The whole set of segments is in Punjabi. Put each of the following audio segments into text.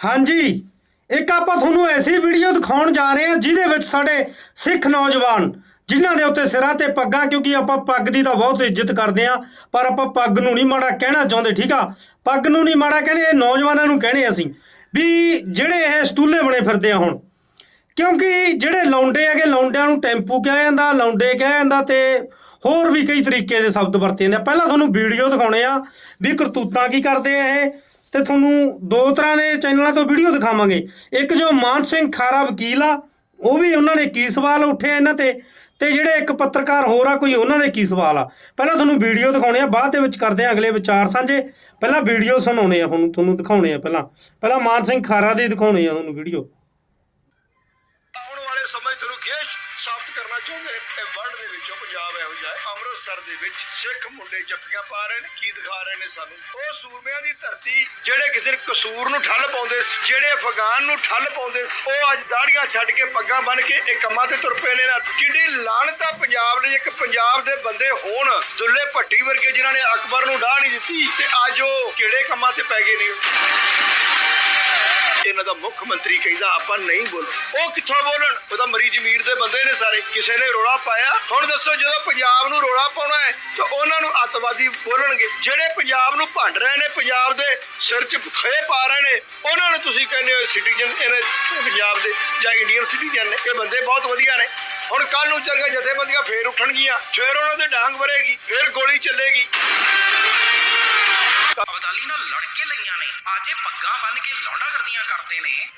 ਹਾਂਜੀ। ਇੱਕ ਆਪਾਂ ਤੁਹਾਨੂੰ ਐਸੀ ਵੀਡੀਓ ਦਿਖਾਉਣ ਜਾ ਰਹੇ ਹਾਂ ਜਿਹਦੇ ਵਿੱਚ ਸਾਡੇ ਸਿੱਖ ਨੌਜਵਾਨ ਜਿਨ੍ਹਾਂ ਦੇ ਉੱਤੇ ਸਿਰਾਂ ਤੇ ਪੱਗਾਂ, ਕਿਉਂਕਿ ਆਪਾਂ ਪੱਗ ਦੀ ਤਾਂ ਬਹੁਤ ਇੱਜ਼ਤ ਕਰਦੇ ਹਾਂ, ਪਰ ਆਪਾਂ ਪੱਗ ਨੂੰ ਨਹੀਂ ਮਾੜਾ ਕਹਿਣਾ ਚਾਹੁੰਦੇ, ਠੀਕ ਆ? ਪੱਗ ਨੂੰ ਨਹੀਂ ਮਾੜਾ ਕਹਿੰਦੇ, ਇਹ ਨੌਜਵਾਨਾਂ ਨੂੰ ਕਹਿਣੇ ਅਸੀਂ ਵੀ ਜਿਹੜੇ ਇਹ ਸਟੂਲੇ ਬਣੇ ਫਿਰਦੇ ਆ ਹੁਣ, ਕਿਉਂਕਿ ਜਿਹੜੇ ਲੌਂਡੇ ਹੈਗੇ, ਲੌਂਡਿਆਂ ਨੂੰ ਟੈਂਪੂ ਕਿਹਾ ਜਾਂਦਾ, ਲੌਂਡੇ ਕਿਹਾ ਜਾਂਦਾ ਤੇ ਹੋਰ ਵੀ ਕਈ ਤਰੀਕੇ ਦੇ ਸ਼ਬਦ ਵਰਤੇ ਜਾਂਦੇ ਆ। ਪਹਿਲਾਂ ਤੁਹਾਨੂੰ ਵੀਡੀਓ ਦਿਖਾਉਣੇ ਆ ਵੀ ਕਰਤੂਤਾਂ ਕੀ ਕਰਦੇ ਆ ਇਹ ਤੇ ਤੁਹਾਨੂੰ ਦੋ ਤਰ੍ਹਾਂ ਦੇ ਚੈਨਲਾਂ ਤੋਂ ਵੀਡੀਓ ਦਿਖਾਵਾਂਗੇ। ਇੱਕ ਜੋ ਮਾਨ ਸਿੰਘ ਖਾਰਾ ਵਕੀਲ ਆ, ਉਹ ਵੀ ਉਹਨਾਂ ਨੇ ਕੀ ਸਵਾਲ ਉੱਠੇ ਇਹਨਾਂ ਤੇ ਤੇ ਜਿਹੜੇ ਇੱਕ ਪੱਤਰਕਾਰ ਹੋਰ ਆ, ਕੋਈ ਉਹਨਾਂ ਦੇ ਕੀ ਸਵਾਲ ਆ? ਪਹਿਲਾਂ ਤੁਹਾਨੂੰ ਵੀਡੀਓ ਦਿਖਾਉਣੇ ਆ, ਬਾਅਦ ਦੇ ਵਿੱਚ ਕਰਦੇ ਆ ਅਗਲੇ ਵਿਚਾਰ ਸਾਂਝੇ। ਪਹਿਲਾਂ ਵੀਡੀਓ ਸੁਣਾਉਣੇ ਆ ਤੁਹਾਨੂੰ ਤੁਹਾਨੂੰ ਦਿਖਾਉਣੇ ਆ ਪਹਿਲਾਂ। ਪਹਿਲਾਂ ਮਾਨ ਸਿੰਘ ਖਾਰਾ ਦੇ ਦਿਖਾਉਣੇ ਆ ਤੁਹਾਨੂੰ ਵੀਡੀਓ ਆਉਣ ਵਾਲੇ ਸਮੇਂ ਤੁਹਾਨੂੰ ਖੇਸ਼ ਸਾਬਤ ਵਰਲਡ ਦੇ ਵਿੱਚੋਂ ਪੰਜਾਬ ਇਹੋ ਜਿਹਾ ਹੈ। ਅੰਮ੍ਰਿਤਸਰ ਦੇ ਵਿੱਚ ਸਿੱਖ ਮੁੰਡੇ ਜੱਫੀਆਂ ਪਾ ਰਹੇ ਨੇ ਕੀ ਦਿਖਾ ਰਹੇ ਨੇ ਸਾਨੂੰ। ਉਹ ਸੂਰਮਿਆਂ ਦੀ ਧਰਤੀ ਜਿਹੜੇ ਕਿਸੇ ਕਸੂਰ ਨੂੰ ਠੱਲ ਪਾਉਂਦੇ ਸੀ, ਜਿਹੜੇ ਅਫਗਾਨ ਨੂੰ ਠੱਲ ਪਾਉਂਦੇ ਸੀ, ਉਹ ਅੱਜ ਦਾੜੀਆਂ ਛੱਡ ਕੇ ਪੱਗਾਂ ਬੰਨ ਕੇ ਇਹ ਕੰਮਾਂ ਤੇ ਤੁਰ ਪਏ ਨੇ ਨਾ ਕਿੱਡੀ ਲਾਹਨਤ ਆ ਪੰਜਾਬ ਨੇ ਇੱਕ ਪੰਜਾਬ ਦੇ ਬੰਦੇ ਹੋਣ ਦੁੱਲੇ ਭੱਟੀ ਵਰਗੇ ਜਿਨ੍ਹਾਂ ਨੇ ਅਕਬਰ ਨੂੰ ਡਾਹ ਨਹੀਂ ਦਿੱਤੀ, ਤੇ ਅੱਜ ਉਹ ਕਿਹੜੇ ਕੰਮਾਂ ਤੇ ਪੈ ਗਏ ਨੇ? ਇਹਨਾਂ ਦਾ ਮੁੱਖ ਮੰਤਰੀ ਕਹਿੰਦਾ ਆਪਾਂ ਨਹੀਂ ਬੋਲ, ਉਹ ਕਿੱਥੋਂ ਬੋਲਣ? ਉਹ ਤਾਂ ਮਰੀ ਜ਼ਮੀਰ ਦੇ ਬੰਦੇ ਨੇ ਸਾਰੇ। ਕਿਸੇ ਨੇ ਰੋਲਾ ਪਾਇਆ? ਹੁਣ ਦੱਸੋ ਜਦੋਂ ਪੰਜਾਬ ਨੂੰ ਰੋਲਾ ਪਾਉਣਾ ਹੈ, ਤਾਂ ਉਹਨਾਂ ਨੂੰ ਅੱਤਵਾਦੀ ਬੋਲਣਗੇ। ਜਿਹੜੇ ਪੰਜਾਬ ਨੂੰ ਭੰਡ ਰਹੇ ਨੇ, ਪੰਜਾਬ ਦੇ ਸਿਰ 'ਚ ਖੇ ਪਾ ਰਹੇ ਨੇ, ਉਹਨਾਂ ਨੂੰ ਤੁਸੀਂ ਕਹਿੰਦੇ ਹੋ ਸਿਟੀਜ਼ਨ ਇਹਨੇ ਪੰਜਾਬ ਦੇ ਜਾਂ ਇੰਡੀਅਨ ਸਿਟੀਜ਼ਨ ਨੇ। ਇਹ ਬੰਦੇ ਬਹੁਤ ਵਧੀਆ ਨੇ। ਹੁਣ ਕੱਲ ਨੂੰ ਚੱਲ ਕੇ ਜਥੇਬੰਦੀਆਂ ਫੇਰ ਉੱਠਣਗੀਆਂ, ਫੇਰ ਉਹਨਾਂ ਦੇ ਡਾਂਗ ਵਰੇਗੀ, ਫੇਰ ਗੋਲੀ ਚੱਲੇਗੀ। ਇਹ ਪੱਗਾਂ ਬੰਨ ਕੇ ਲੌਂਡਾਗਰਦੀਆਂ ਕਰਦੇ ਨੇ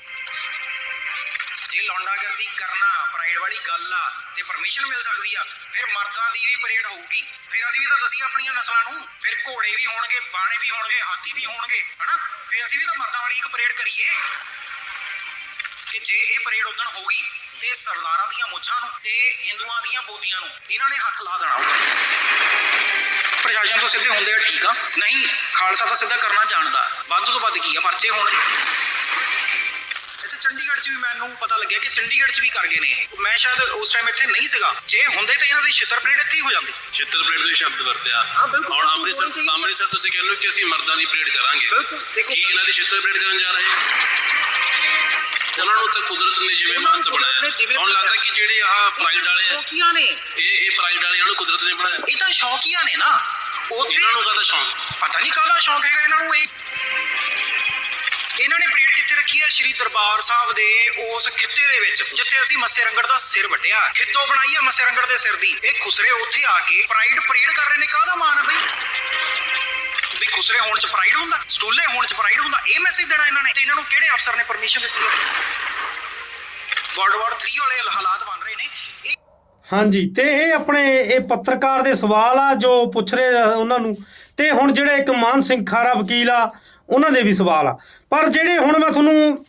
ਜੇ ਲੌਂਡਾਗਰਦੀ ਕਰਨਾ ਪ੍ਰਾਈਡ ਵਾਲੀ ਗੱਲ ਆ ਤੇ ਪਰਮਿਸ਼ਨ ਮਿਲ ਸਕਦੀ ਆ ਫਿਰ ਮਰਦਾਂ ਦੀ ਵੀ ਪਰੇਡ ਹੋਊਗੀ। ਫਿਰ ਅਸੀਂ ਵੀ ਤਾਂ ਦਸੀ ਆਪਣੀਆਂ ਨਸਲਾਂ ਨੂੰ ਫਿਰ ਘੋੜੇ ਵੀ ਹੋਣਗੇ ਬਾਣੇ ਵੀ ਹੋਣਗੇ ਹਾਥੀ ਵੀ ਹੋਣਗੇ ਹਨਾ? ਫਿਰ ਅਸੀਂ ਵੀ ਤਾਂ ਮਰਦਾਂ ਵਾਲੀ ਇੱਕ ਪਰੇਡ ਕਰੀਏ। ਕਿ ਜੇ ਇਹ ਪਰੇਡ ਉਦੋਂ ਹੋਗੀ ਤੇ ਸਰਦਾਰਾਂ ਦੀਆਂ ਮੁੱਛਾਂ ਨੂੰ ਤੇ ਹਿੰਦੂਆਂ ਦੀਆਂ ਬੋਦੀਆਂ ਨੂੰ ਇਹਨਾਂ ਨੇ ਹੱਥ ਲਾ ਦੇਣਾ ਪ੍ਰਸ਼ਾਸਨ ਤੋਂ ਸਿੱਧੇ ਹੁੰਦੇ ਆ ਠੀਕ ਆ। ਨਹੀਂ ਖਾਲਸਾ ਤਾਂ ਸਿੱਧਾ ਕਰਨਾ ਜਾਣਦਾ। ਵੱਧ ਤੋਂ ਵੱਧ ਕੀ ਆ ਪਰਚੇ ਹੋਣਗੇ ਇੱਥੇ ਚੰਡੀਗੜ੍ਹ 'ਚ ਵੀ ਮੈਨੂੰ ਪਤਾ ਲੱਗਿਆ ਕਿ ਚੰਡੀਗੜ੍ਹ 'ਚ ਵੀ ਕਰ ਗਏ ਨੇ ਮੈਂ ਸ਼ਾਇਦ ਉਸ ਟਾਈਮ ਇੱਥੇ ਨਹੀਂ ਸੀਗਾ। ਜੇ ਹੁੰਦੇ ਤਾਂ ਇਹਨਾਂ ਦੀ ਛਿੱਤਰ ਪਰੇਡ ਇੱਥੇ ਹੀ ਹੋ ਜਾਂਦੀ। ਛਿੱਤਰ ਪਰੇਡ ਦੇ ਸ਼ਬਦ ਵਰਤਿਆ। ਹਾਂ, ਬਿਲਕੁਲ। ਹੁਣ ਅੰਮ੍ਰਿਤਸਰ ਅੰਮ੍ਰਿਤਸਰ ਤੁਸੀਂ ਕਹਿ ਲਓ ਕਿ ਅਸੀਂ ਮਰਦਾਂ ਦੀ ਪਰੇਡ ਕਰਾਂਗੇ। ਕੀ ਇਹਨਾਂ ਦੀ ਛਿੱਤਰ ਪਰੇਡ ਕਰਨ ਜਾ ਰਹੇ ਉਹਨਾਂ ਨੂੰ ਤਾਂ ਕੁਦਰਤ ਨੇ ਜਿਵੇਂ ਮਹੰਤ ਬਣਾਇਆ। ਹੁਣ ਲੱਗਦਾ ਕਿ ਜਿਹੜੇ ਆਹ ਪ੍ਰਾਈਡ ਵਾਲੇ ਆ ਸ਼ੌਕੀਆਂ ਨੇ। ਇਹ ਇਹ ਪ੍ਰਾਈਡ ਵਾਲੇ ਨੂੰ ਕੁਦਰਤ ਨੇ ਬਣਾਇਆ। ਇਹ ਤਾਂ ਸ਼ੌਕੀਆਂ ਨੇ ਨਾ। ਉਹ ਇਹਨਾਂ ਨੂੰ ਕਾਹਦਾ ਸ਼ੌਂਕ? ਪਤਾ ਨਹੀਂ ਕਾਹਦਾ ਸ਼ੌਕ ਹੈਗਾ ਇਹਨਾਂ ਨੂੰ ਇਹ ਇਹਨਾਂ ਨੇ ਪਰੇਡ ਕਿੱਥੇ ਰੱਖੀ ਹੈ ਸ਼੍ਰੀ ਦਰਬਾਰ ਸਾਹਿਬ ਦੇ ਉਸ ਖਿੱਤੇ ਦੇ ਵਿੱਚ, ਜਿੱਥੇ ਅਸੀਂ ਮੱਸੇ ਰੰਗੜ ਦਾ ਸਿਰ ਵੱਢਿਆ। ਖਿੱਤੋ ਬਣਾਈ ਹੈ ਮੱਸੇ ਰੰਗੜ ਦੇ ਸਿਰ ਦੀ। ਇਹ ਖੁਸਰੇ ਉੱਥੇ ਆ ਕੇ ਪ੍ਰਾਈਡ ਪਰੇਡ ਕਰ ਰਹੇ ਨੇ। ਕਾਹਦਾ ਮਾਣ ਹੈ ਬਈ? ਵੀ ਖੁਸਰੇ ਹੋਣ ਚ ਪ੍ਰਾਈਡ ਹੁੰਦਾ, ਸਟੂਲੇ ਹੋਣ ਚ ਪ੍ਰਾਈਡ ਹੁੰਦਾ, ਇਹ ਮੈਸੇਜ ਦੇਣਾ ਇਹਨਾਂ ਨੇ। ਤੇ ਇਹਨਾਂ ਨੂੰ ਕਿਹੜੇ ਅਫਸਰ ਨੇ ਪਰਮਿਸ਼ਨ ਦਿੱਤੀ? ਵਰਲਡ ਵਾਰ 3 ਵਾਲੇ ਹਾਲਾਤ ਬਣ ਰਹੇ ਨੇ। ਹਾਂਜੀ, ਤੇ ਇਹ ਆਪਣੇ ਇਹ ਪੱਤਰਕਾਰ ਦੇ ਸਵਾਲ ਆ ਜੋ ਪੁੱਛ ਰਹੇ ਉਹਨਾਂ ਨੂੰ। ਤੇ ਹੁਣ ਜਿਹੜੇ ਇੱਕ ਮਾਨ ਸਿੰਘ ਖਾਰਾ ਵਕੀਲ ਆ ਉਹਨਾਂ ਦੇ ਵੀ ਸਵਾਲ ਆ। ਪਰ ਜਿਹੜੇ ਹੁਣ ਮੈਂ ਤੁਹਾਨੂੰ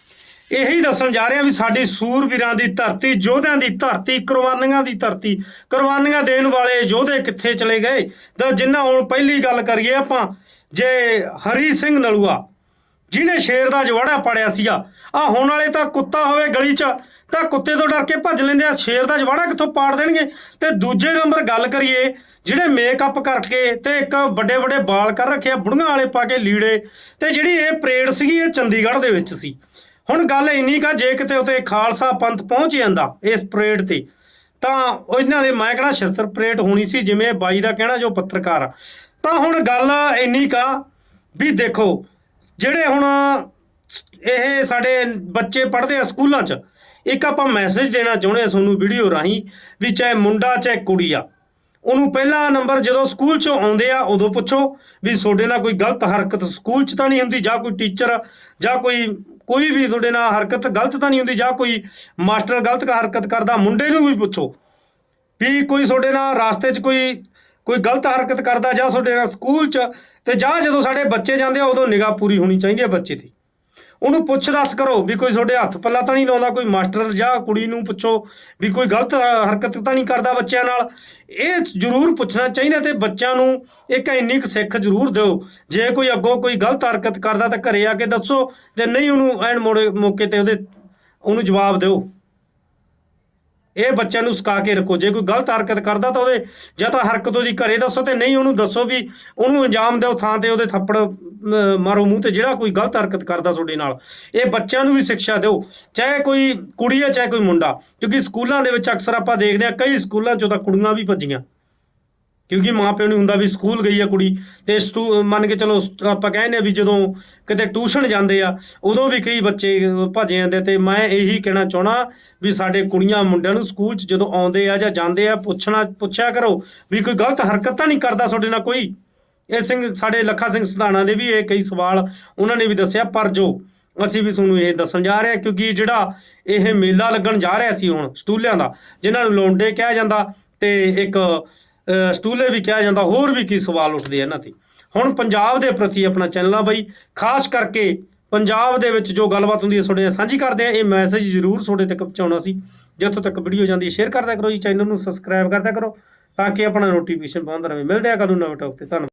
ਇਹੀ ਦੱਸਣ ਜਾ ਰਿਹਾ ਵੀ ਸਾਡੀ ਸੂਰਵੀਰਾਂ ਦੀ ਧਰਤੀ, ਯੋਧਿਆਂ ਦੀ ਧਰਤੀ, ਕੁਰਬਾਨੀਆਂ ਦੀ ਧਰਤੀ, ਕੁਰਬਾਨੀਆਂ ਦੇਣ ਵਾਲੇ ਯੋਧੇ ਕਿੱਥੇ ਚਲੇ ਗਏ? ਤਾਂ ਜਿੰਨਾ ਹੁਣ ਪਹਿਲੀ ਗੱਲ ਕਰੀਏ ਆਪਾਂ, ਜੇ ਹਰੀ ਸਿੰਘ ਨਲੂਆ ਜਿਹਨੇ ਸ਼ੇਰ ਦਾ ਜਵਾੜਾ ਪਾੜਿਆ ਸੀਗਾ। ਆ ਹੁਣ ਵਾਲੇ ਤਾਂ ਕੁੱਤਾ ਹੋਵੇ ਗਲੀ 'ਚ, ਤਾਂ ਕੁੱਤੇ ਤੋਂ ਡਰ ਕੇ ਭੱਜ ਲੈਂਦੇ ਆ। ਸ਼ੇਰ ਦਾ ਜਵਾੜਾ ਕਿੱਥੋਂ ਪਾੜ ਦੇਣਗੇ? ਤੇ ਦੂਜੇ ਨੰਬਰ ਗੱਲ ਕਰੀਏ, ਜਿਹੜੇ ਮੇਕਅਪ ਕਰਕੇ ਤੇ ਇੱਕ ਵੱਡੇ ਵੱਡੇ ਵਾਲ ਕਰ ਰੱਖਿਆ ਬੁੜੀਆਂ ਵਾਲੇ ਪਾ ਕੇ ਲੀੜੇ, ਤੇ ਜਿਹੜੀ ਇਹ ਪਰੇਡ ਸੀਗੀ, ਇਹ ਚੰਡੀਗੜ੍ਹ ਦੇ ਵਿੱਚ ਸੀ। ਹੁਣ ਗੱਲ ਇੰਨੀ ਕਾ ਜੇ ਕਿਤੇ ਉਤੇ ਖਾਲਸਾ ਪੰਥ ਪਹੁੰਚ ਜਾਂਦਾ ਇਸ ਪਰੇਡ ਤੇ, ਤਾਂ ਇਹਨਾਂ ਦੇ ਮੈਂ ਕਿਹੜਾ ਛਤਰ ਪਰੇਡ ਹੋਣੀ ਸੀ, ਜਿਵੇਂ ਬਾਈ ਦਾ ਕਹਿਣਾ ਜੋ ਪੱਤਰਕਾਰ ਆ। ਤਾਂ ਹੁਣ ਗੱਲ ਇੰਨੀ ਕਾ ਵੀ ਦੇਖੋ ਜਿਹੜੇ ਹੁਣ ਇਹ ਸਾਡੇ ਬੱਚੇ ਪੜ੍ਹਦੇ ਆ ਸਕੂਲਾਂ 'ਚ, ਇੱਕ ਆਪਾਂ ਮੈਸੇਜ ਦੇਣਾ ਚਾਹੁੰਦੇ ਆ ਤੁਹਾਨੂੰ ਵੀਡੀਓ ਰਾਹੀਂ ਵੀ ਚਾਹੇ ਮੁੰਡਾ ਚਾਹੇ ਕੁੜੀ ਆ, ਉਹਨੂੰ ਪਹਿਲਾ ਨੰਬਰ ਜਦੋਂ ਸਕੂਲ 'ਚੋਂ ਆਉਂਦੇ ਆ ਉਦੋਂ ਪੁੱਛੋ ਵੀ ਤੁਹਾਡੇ ਨਾਲ ਕੋਈ ਗਲਤ ਹਰਕਤ ਸਕੂਲ 'ਚ ਤਾਂ ਨਹੀਂ ਹੁੰਦੀ, ਜਾਂ ਕੋਈ ਟੀਚਰ ਜਾਂ ਕੋਈ ਕੋਈ ਵੀ ਤੁਹਾਡੇ ਨਾਲ ਹਰਕਤ ਗਲਤ ਤਾਂ ਨਹੀਂ ਹੁੰਦੀ, ਜਾਂ ਕੋਈ ਮਾਸਟਰ ਗਲਤ ਹਰਕਤ ਕਰਦਾ, ਮੁੰਡੇ ਨੂੰ ਵੀ ਪੁੱਛੋ ਵੀ ਕੋਈ ਤੁਹਾਡੇ ਨਾਲ ਰਾਸਤੇ 'ਚ ਕੋਈ ਕੋਈ ਗਲਤ ਹਰਕਤ ਕਰਦਾ, ਜਾਂ ਤੁਹਾਡੇ ਨਾਲ ਸਕੂਲ 'ਚ ਤੇ ਜਾਂ ਜਦੋਂ ਸਾਡੇ ਬੱਚੇ ਜਾਂਦੇ ਆ, ਉਦੋਂ ਨਿਗਾਹ ਪੂਰੀ ਹੋਣੀ ਚਾਹੀਦੀ ਹੈ ਬੱਚੇ ਦੀ। ਉਹਨੂੰ ਪੁੱਛ ਦੱਸ ਕਰੋ ਵੀ ਕੋਈ ਤੁਹਾਡੇ ਹੱਥ ਪੱਲਾ ਤਾਂ ਨਹੀਂ ਲਾਉਂਦਾ, ਕੋਈ ਮਾਸਟਰ ਜਾਂ ਕੁੜੀ ਨੂੰ ਪੁੱਛੋ ਵੀ ਕੋਈ ਗਲਤ ਹਰਕਤ ਤਾਂ ਨਹੀਂ ਕਰਦਾ ਬੱਚਿਆਂ ਨਾਲ। ਇਹ ਜ਼ਰੂਰ ਪੁੱਛਣਾ ਚਾਹੀਦਾ ਤੇ ਬੱਚਿਆਂ ਨੂੰ ਇੱਕ ਇੰਨੀ ਕੁ ਸਿੱਖ ਜ਼ਰੂਰ ਦਿਓ। ਜੇ ਕੋਈ ਅੱਗੋਂ ਕੋਈ ਗਲਤ ਹਰਕਤ ਕਰਦਾ ਤਾਂ ਘਰੇ ਆ ਕੇ ਦੱਸੋ ਤੇ ਨਹੀਂ ਉਹਨੂੰ ਐਨ ਮੋੜੇ, ਮੌਕੇ ਤੇ ਉਹਦੇ, ਉਹਨੂੰ ਜਵਾਬ ਦਿਓ। ਇਹ ਬੱਚਿਆਂ ਨੂੰ ਸਿਖਾ ਕੇ ਰੱਖੋ। ਜੇ ਕੋਈ ਗਲਤ ਹਰਕਤ ਕਰਦਾ ਤਾਂ ਉਹਦੇ ਜਾਂ ਤਾਂ ਹਰਕਤ ਉਹਦੀ ਘਰੇ ਦੱਸੋ ਤੇ ਨਹੀਂ ਉਹਨੂੰ ਦੱਸੋ ਵੀ ਉਹਨੂੰ ਅੰਜਾਮ ਦਿਓ ਥਾਂ ਤੇ ਉਹਦੇ ਥੱਪੜ ਮਾਰੋ ਮੂੰਹ ਤੇ ਜਿਹੜਾ ਕੋਈ ਗਲਤ ਹਰਕਤ ਕਰਦਾ ਤੁਹਾਡੇ ਨਾਲ। ਇਹ ਬੱਚਿਆਂ ਨੂੰ ਵੀ ਸਿੱਖਿਆ ਦਿਓ। ਚਾਹੇ ਕੋਈ ਕੁੜੀ ਹੈ, ਚਾਹੇ ਕੋਈ ਮੁੰਡਾ। ਕਿਉਂਕਿ ਸਕੂਲਾਂ ਦੇ ਵਿੱਚ ਅਕਸਰ ਆਪਾਂ ਦੇਖਦੇ ਹਾਂ, ਕਈ ਸਕੂਲਾਂ 'ਚੋਂ ਤਾਂ ਕੁੜੀਆਂ ਵੀ ਭੱਜੀਆਂ। ਕਿਉਂਕਿ ਮਾਪਿਆਂ ਨੂੰ ਹੁੰਦਾ ਵੀ ਸਕੂਲ ਗਈ ਆ ਕੁੜੀ ਤੇ ਸਟੂ- ਮੰਨ ਕੇ ਚਲੋ ਆਪਾਂ ਕਹਿੰਦੇ ਆ ਵੀ ਜਦੋਂ ਕਿਤੇ ਟਿਊਸ਼ਨ ਜਾਂਦੇ ਆ ਉਦੋਂ ਵੀ ਕਈ ਬੱਚੇ ਅਹ, ਭੱਜ ਜਾਂਦੇ ਤੇ ਮੈਂ ਇਹੀ ਕਹਿਣਾ ਚਾਹਣਾ ਵੀ ਸਾਡੇ ਕੁੜੀਆਂ ਮੁੰਡਿਆਂ ਨੂੰ ਸਕੂਲ 'ਚ ਜਦੋਂ ਆਉਂਦੇ ਆ ਜਾਂ ਜਾਂਦੇ ਆ ਪੁੱਛਣਾ ਪੁੱਛਿਆ ਕਰੋ ਵੀ ਕੋਈ ਗਲਤ ਹਰਕਤ ਤਾਂ ਨਹੀਂ ਕਰਦਾ ਤੁਹਾਡੇ ਨਾਲ ਕੋਈ? ਇਹ ਸਿੰਘ ਸਾਡੇ ਲੱਖਾ ਸਿੰਘ ਸਿਧਾਣਾ ਦੇ ਵੀ ਇਹ ਕਈ ਸਵਾਲ ਉਹਨਾਂ ਨੇ ਵੀ ਦੱਸਿਆ ਪਰ ਜੋ ਅਸੀਂ ਵੀ ਤੁਹਾਨੂੰ ਇਹ ਦੱਸਣ ਜਾ ਰਹੇ ਹਾਂ ਕਿਉਂਕਿ ਜਿਹੜਾ ਇਹ ਮੇਲਾ ਲੱਗਣ ਜਾ ਰਿਹਾ ਸੀ ਹੁਣ ਸਟੂਲਿਆਂ ਦਾ ਜਿਨ੍ਹਾਂ ਨੂੰ ਲੋਂਡੇ ਕਿਹਾ ਜਾਂਦਾ ਤੇ ਇੱਕ ਸਟੂਲੇ ਵੀ ਕਿਹਾ ਜਾਂਦਾ, ਹੋਰ ਵੀ ਕੀ ਸਵਾਲ ਉੱਠਦੇ ਆ ਇਹਨਾਂ ਤੇ। ਹੁਣ ਪੰਜਾਬ ਦੇ ਪ੍ਰਤੀ ਆਪਣਾ ਚੈਨਲ ਆ ਬਈ, ਖਾਸ ਕਰਕੇ ਪੰਜਾਬ ਦੇ ਵਿੱਚ ਜੋ ਗੱਲਬਾਤ ਹੁੰਦੀ ਹੈ, ਤੁਹਾਡੇ ਨਾਲ ਸਾਂਝੀ ਕਰਦੇ ਆ ਇਹ ਮੈਸੇਜ ਜ਼ਰੂਰ ਤੁਹਾਡੇ ਤੱਕ ਪਹੁੰਚਾਉਣਾ ਸੀ। ਜਿੱਥੋਂ ਤੱਕ ਵੀਡੀਓ ਜਾਂਦੀ ਹੈ ਸ਼ੇਅਰ ਕਰਦਿਆ ਕਰੋ ਜੀ ਚੈਨਲ ਨੂੰ ਸਬਸਕ੍ਰਾਈਬ ਕਰਦਿਆ ਕਰੋ, ਤਾਂ ਕਿ ਆਪਣਾ ਨੋਟੀਫਿਕੇਸ਼ਨ ਪਹੁੰਚਦਾ ਰਹੇ। ਮਿਲਦੇ ਆ ਕੱਲ ਨੂੰ ਨਵੇਂ ਟੌਪ ਤੇ। ਧੰਨਵਾਦ।